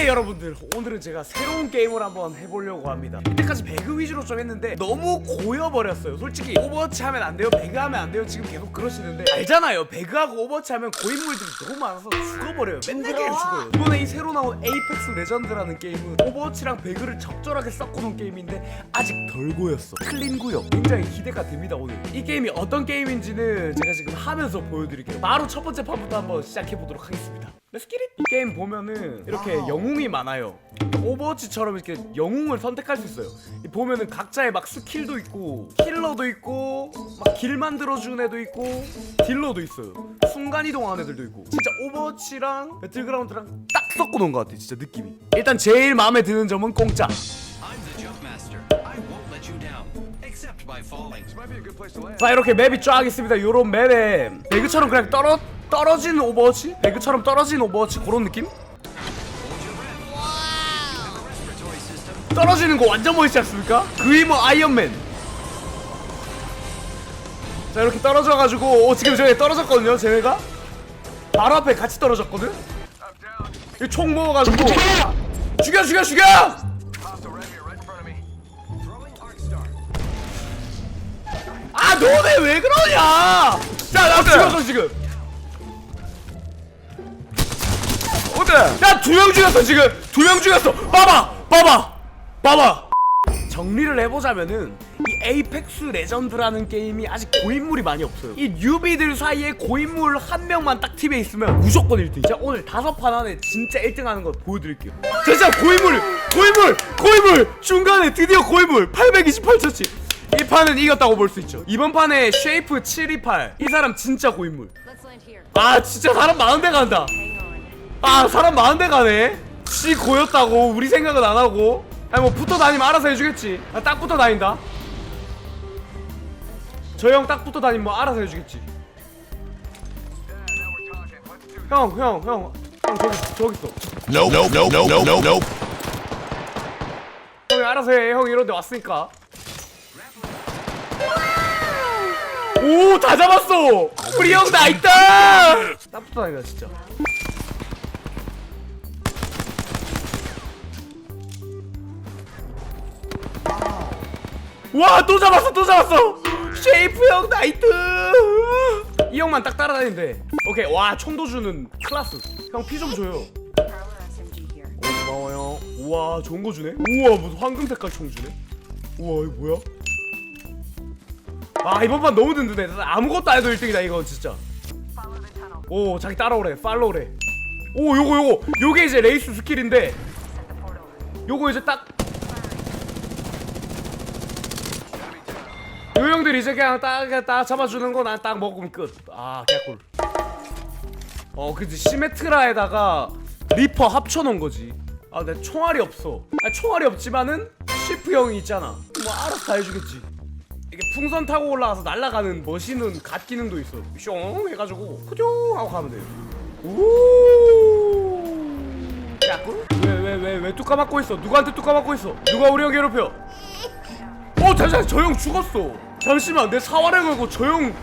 네 여러분들. 오늘은 제가 새로운 게임을 한번 해보려고 합니다. 이때까지 배그 위주로 좀 했는데 너무 고여버렸어요. 솔직히 오버워치 하면 안 돼요? 배그 하면 안 돼요? 지금 계속 그러시는데 알잖아요. 배그하고 오버워치 하면 고인물들이 너무 많아서 죽어버려요. 맨날 게임 죽어요. 이번에 이 새로 나온 에이펙스 레전드라는 게임은 오버워치랑 배그를 적절하게 섞어놓은 게임인데 아직 덜 고였어. 클린 구역. 굉장히 기대가 됩니다 오늘. 이 게임이 어떤 게임인지는 제가 지금 하면서 보여드릴게요. 바로 첫 번째 판부터 한번 시작해보도록 하겠습니다 Let's get it! 이 게임 보면은 이렇게 영웅이 많아요. 오버워치처럼 이렇게 영웅을 선택할 수 있어요. 이 보면은 각자의 막 스킬도 있고 힐러도 있고 막 길 만들어주는 애도 있고 딜러도 있어요. 순간 이동하는 애들도 있고 진짜 오버워치랑 배틀그라운드랑 딱 섞어 놓은 것 같아 진짜 느낌이. 일단 제일 마음에 드는 점은 공짜. I'm the jump master. I won't let you down, except by falling. 자 이렇게 맵이 쫙 있습니다. 요런 맵에 배그처럼 그냥 떨어 떨어지는 오버워치? 배그처럼 떨어지는 오버워치 그런 느낌? 떨어지는 거 완전 멋있지 않습니까? 그이 뭐 아이언맨. 자 이렇게 떨어져가지고 어, 지금 저기 떨어졌거든요. 쟤네가 바로 앞에 같이 떨어졌거든. 이총 먹어가지고 죽여 죽여 죽여! 아 너네 왜 그러냐? 자 나 죽였어 지금. 어때? 나두 명 죽였어 지금 두 명 죽였어. 봐봐 봐봐 봐봐. 정리를 해보자면은 이 에이펙스 레전드라는 게임이 아직 고인물이 많이 없어요. 이 뉴비들 사이에 고인물 한 명만 딱 팀에 있으면 무조건 1등. 자 오늘 다섯 판 안에 진짜 1등 하는 거 보여드릴게요. 진짜 고인물, 고인물, 고인물. 중간에 드디어 고인물 828처치. 이 판은 이겼다고 볼 수 있죠. 이번 판에 쉐이프 728. 이 사람 진짜 고인물. 아 진짜 사람 많은 데 간다. 아 사람 많은 데 가네. 씨 고였다고. 우리 생각은 안 하고. 아니 뭐 붙어 다니면 알아서 해주겠지. 아, 딱 붙어 다닌다. 저 형 딱 붙어 다니면 뭐 알아서 해주겠지. 형 형 형. 형 저기 저기 있어. Nope, nope, nope, nope, nope, nope, nope. 형이 알아서 해형 이런 데 왔으니까. 오 다 잡았어. 우리 형다 있다. 딱 붙어 다닌다 진짜 와 또 잡았어 또 잡았어. 쉐이프 형 나이트. 이 형만 딱 따라다니면 돼 오케이 와 총도 주는 클라스. 형 피 좀 줘요. 고마워요. 우와 좋은 거 주네? 우와 무슨 황금 색깔 총 주네? 우와 이거 뭐야? 아 이번 판 너무 든든해. 아무것도 안 해도 1등이다 이거 진짜. 오 자기 따라오래. 팔로우래. 오 요거 요거. 요게 이제 레이스 스킬인데 요거 이제 딱 요 형들 이제 그냥 딱, 그냥 딱 잡아주는 거 난 딱 먹으면 끝 아 개꿀. 어 그지. 시메트라에다가 리퍼 합쳐놓은 거지. 아 내 총알이 없어. 아 총알이 없지만은 시프 형이 있잖아. 뭐 알아서 다 해주겠지. 이게 풍선 타고 올라와서 날아가는 머신은 갓 기능도 있어. 숑 해가지고 후뇽 하고 가면 돼요. 우! 야꿀? 왜왜 왜왜 뚜까 맞고 있어? 누구한테 뚜까 맞고 있어? 누가 우리 형 괴롭혀? 어 잠시만 저 형 죽었어 잠시만 내 사활을 걸고 저형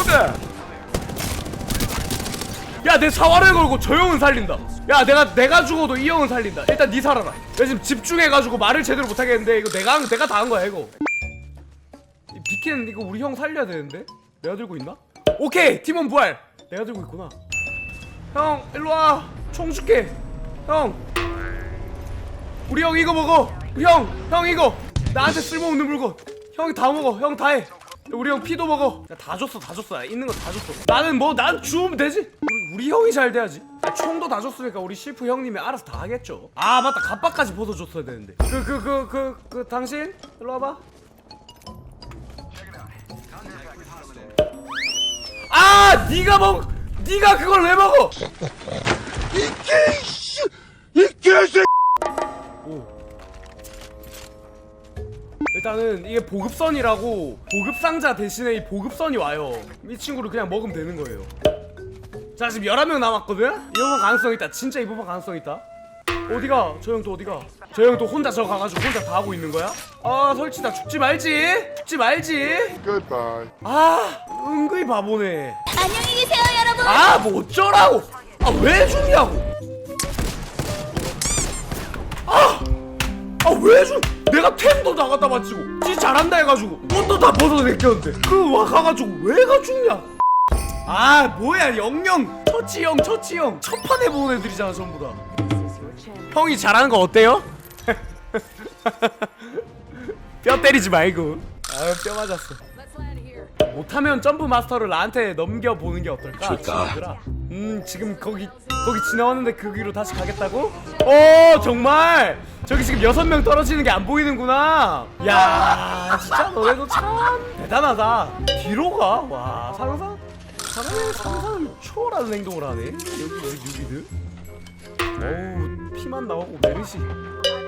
어때? 야내 사활을 걸고 저 형은 살린다. 야 내가 내가 죽어도 이 형은 살린다. 일단 니 살아라. 내 지금 집중해가지고 말을 제대로 못하겠는데 이거 내가 한- 내가 다 한 거야 이거. 이 비키는 이거 우리 형 살려야 되는데? 내가 들고 있나? 오케이 팀원 부활. 내가 들고 있구나. 형 일로 와 총 줄게. 형. 우리 형 이거 먹어. 형 형 이거. 나한테 쓸모없는 물건 형이 다 먹어. 형 다 해. 우리 형 피도 먹어. 야, 다 줬어 다 줬어. 야, 있는 거 다 줬어. 나는 뭐 난 주우면 되지. 우리, 우리 형이 잘 돼야지. 야, 총도 다 줬으니까 우리 실프 형님이 알아서 다 하겠죠. 아 맞다. 갑바까지 벗어줬어야 되는데. 그그 그 그 그 당신? 일로 와봐. 아 네가 먹 네가 그걸 왜 먹어? 오. 일단은 이게 보급선이라고 보급 상자 대신에 이 보급선이 와요. 이 친구를 그냥 먹으면 되는 거예요. 자 지금 11명 남았거든? 이번 판 가능성 있다. 진짜 이번 판 가능성 있다. 어디가? 저 형 또 어디가? 저 형 또 혼자 저 가가지고 혼자 다 하고 있는 거야? 아 설치다 죽지 말지 죽지 말지 Goodbye. 아 은근히 바보네 안녕히 계세요, 여러분. 아 뭐 어쩌라고 아 왜 죽냐고 왜 주? 내가 템도 다 갖다 바치고 지 잘한다 해가지고 옷도 다 벗어 내꼈는데 그 와 가가지고 왜가 죽냐? 아 뭐야 영영 처치 형 처치 형 첫 판에 본 애들이잖아 전부 다. 형이 잘하는 거 어때요? 뼈 때리지 말고. 아뼈 맞았어. 못하면 점프 마스터를 나한테 넘겨보는 게 어떨까? 친구들아. 음 지금 거기 거기 지나왔는데 그 위로 다시 가겠다고? 오 정말 저기 지금 여섯 명 떨어지는 게 안 보이는구나. 야 진짜 너네도 참 대단하다. 뒤로 가. 와 상상 사람의 상상 초월하는 행동을 하네. 여기 여기 뉴비드. 어우 피만 나오고 메르시.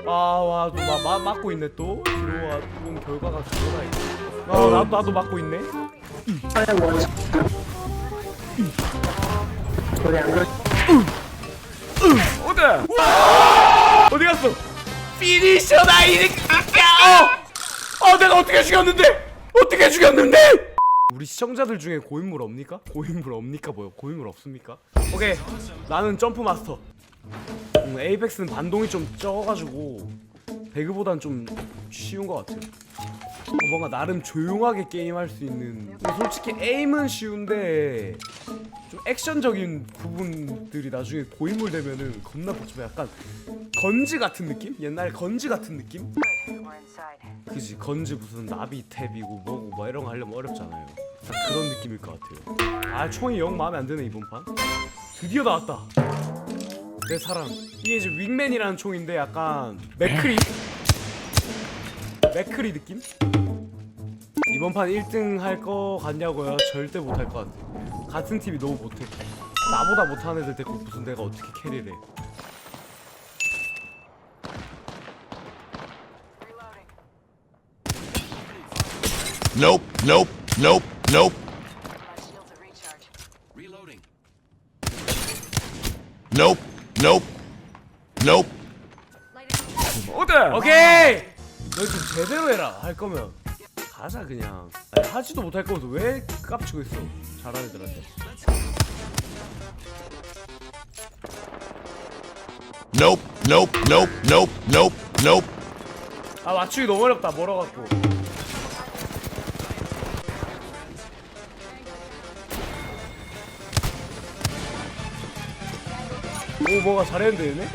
아와 또 맞고 있네 또. 뒤로 와. 본 결과가 그거다 이거. 아 나도 나도 맞고 있네. 어디? 어디 갔어? 피니셔다 이리 어! 어 내가 어떻게 죽였는데? 어떻게 죽였는데? 우리 시청자들 중에 고인물 없니까? 고인물 없니까 뭐요? 고인물 없습니까? 오케이 나는 점프 마스터 음, 에이펙스는 반동이 좀 적어가지고 배그보단 좀 쉬운 것 같아요 어, 뭔가 나름 조용하게 게임할 수 있는. 솔직히 에임은 쉬운데 좀 액션적인 부분들이 나중에 고인물 되면은 겁나 복잡해. 약간 건지 같은 느낌? 옛날 건지 같은 느낌? 그지 건지 무슨 나비 탭이고 뭐고 뭐 이런 거 하려면 어렵잖아요. 딱 그런 느낌일 것 같아요. 아 총이 영 마음에 안 드네 이번 판. 드디어 나왔다. 내 사랑. 이게 이제 윙맨이라는 총인데 약간 맥크리 맥크리 느낌? 이번 판 1등 할 거 같냐고요? 절대 못 할 것 같아 같은 팀이 너무 못해 나보다 못하는 애들 데리고 무슨 내가 어떻게 캐리를 해. Nope, nope, nope, nope, nope, nope, nope. 오케이. 너 좀 제대로 해라. 할 거면 가자 그냥. 아니, 하지도 못할 거면서 왜 깝치고 있어? 잘하는 애들한테. Nope, nope, nope, nope, nope, nope. 아 맞추기 너무 어렵다. 멀어갖고. 오 뭐가 잘했는데 얘네?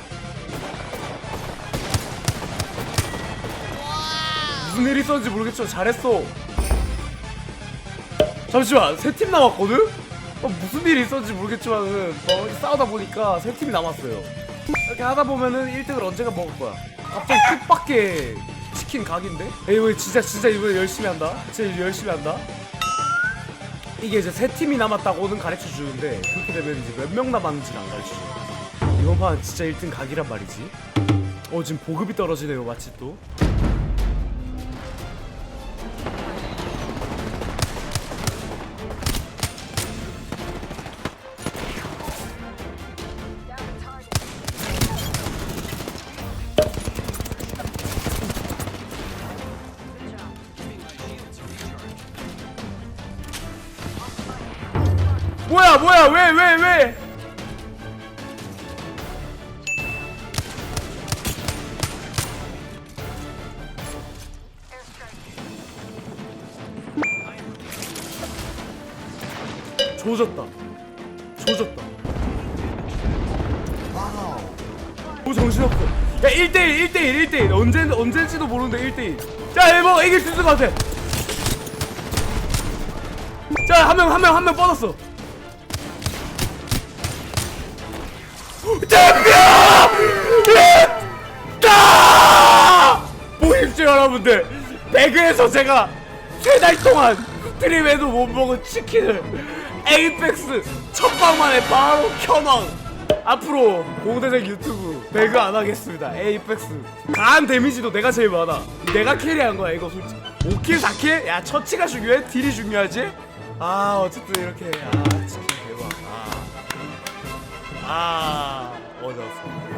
무슨 일이 있었는지 모르겠지만 잘했어. 잠시만 세 팀 남았거든? 어, 무슨 일이 있었는지 모르겠지만은 어, 싸우다 보니까 세 팀이 남았어요. 이렇게 하다 보면은 1등을 언젠가 먹을 거야? 갑자기 뜻밖의 치킨 각인데? 에이 진짜 진짜 이번에 열심히 한다. 진짜 열심히 한다. 이게 이제 세 팀이 남았다고는 가르쳐 주는데 그렇게 되면 이제 몇 명 남았는지는 안 가르쳐 줘 이번 판 진짜 1등 각이란 말이지. 어 지금 보급이 떨어지네요 마치 또 뭐야 뭐야 왜 왜 왜? 조졌다. 조졌다. 오 정신없어. 야 1대1 1대1 1대1 언제 언젠지도 모르는데 1대1 자 이거 이길 수 있을 것 같아. 자한 명 한 명 한 명 뻗었어 잡혀! 보십시오 여러분들 배그에서 제가 세 달 동안 스트림에도 못 먹은 치킨을 에이펙스 첫 방 만에 바로 켜놔 앞으로 공대생 유튜브 배그 안 하겠습니다 에이펙스 강한 데미지도 내가 제일 많아 내가 캐리한 거야 이거 솔직히 5킬 4킬? 야 처치가 중요해? 딜이 중요하지? 아 어쨌든 이렇게 아 대박 아, 아 어졌어